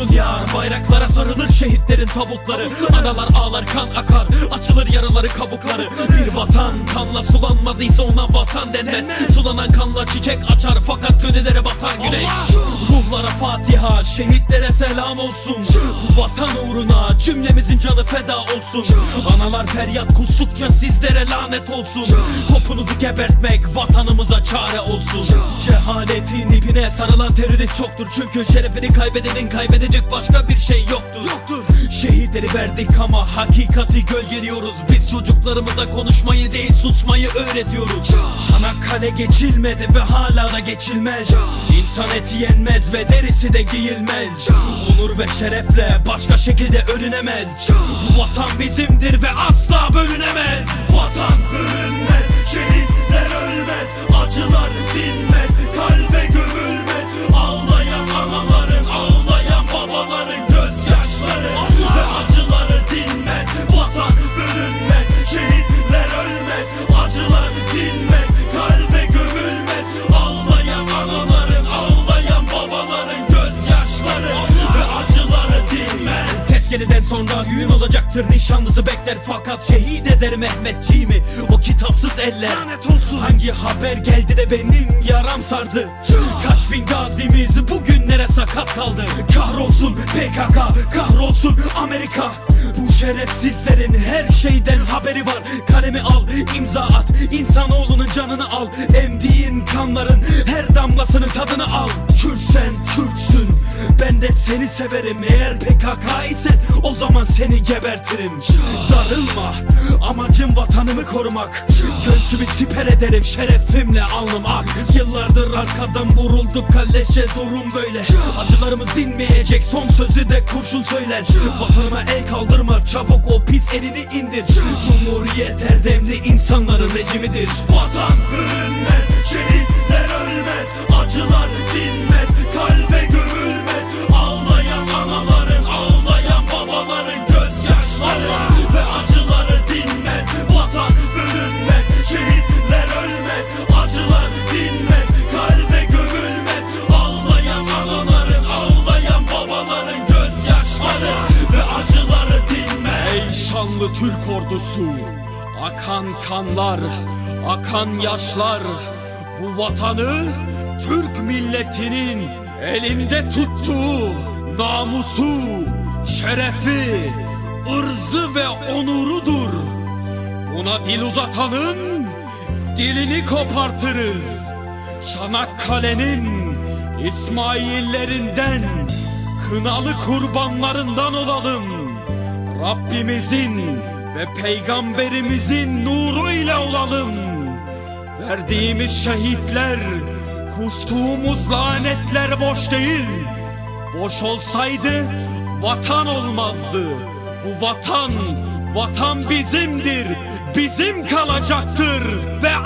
kurşun yağar Bayraklara sarılır şehitlerin tabutları. Analar ağlar kan akar. Açılır yaraları kabukları. Bir vatan kanla sulanmadıysa ona vatan denmez. Sulanan kanla çiçek açar fakat gönüllere batan güneş. Ruhlara fatiha şehitlere selam olsun. Vatan uğruna cümlemizin canı feda olsun. Analar feryat kustukça sizlere lanet olsun. Topunuzu gebertmek vatanımıza çare olsun. Cehaletin ipine sarılan terörist çoktur. Çünkü şerefini kaybedenin kaybedecek başka bir şey yoktur. Yoktur. Şehitleri verdik ama hakikati gölgeliyoruz. Biz çocuklarımıza konuşmayı değil susmayı öğretiyoruz. Çanakkale geçilmedi ve hala da geçilmez. İnsan eti yenmez ve derisi de giyilmez. Onur ve şerefle başka şekilde ölünemez. Bu vatan bizimdir ve asla bölünemez Tezkereden sonra düğün olacaktır nişanlısı bekler. Fakat şehit eder Mehmetçiğimi o kitapsız eller. Lanet olsun. Hangi haber geldi de benim yaram sardı? Kaç bin gazimiz bugünlere sakat kaldı. Kahrolsun PKK kahrolsun Amerika. Bu şerefsizlerin her şeyden haberi var. Kalemi al imza at. İnsanoğlunun canını al. Emdiğin kanların her damlasının tadını al seni severim. Eğer PKK isen o zaman seni gebertirim. Darılma amacım vatanımı korumak. Göğsümü siper ederim. Şerefimle alnım ak. Yıllardır arkadan vurulduk kalleşçe durum böyle. Acılarımız dinmeyecek. Son sözü de kurşun söyler Vatanıma el kaldırma. Çabuk o pis elini indir. Cumhuriyet erdemli insanların rejimidir. Vatan bölünmez şehitler Ey şanlı Türk ordusu Akan kanlar, akan yaşlar Bu vatanı Türk milletinin elinde tuttuğu namusu, şerefi, ırzı ve onurudur. Buna dil uzatanın dilini kopartırız. Çanakkale'nin İsmaillerinden, kınalı kurbanlarından olalım. Rabbimizin ve peygamberimizin nuru ile olalım. Verdiğimiz şehitler, kustuğumuz lanetler boş değil. Boş olsaydı vatan olmazdı. Bu vatan, vatan bizimdir. Bizim kalacaktır ve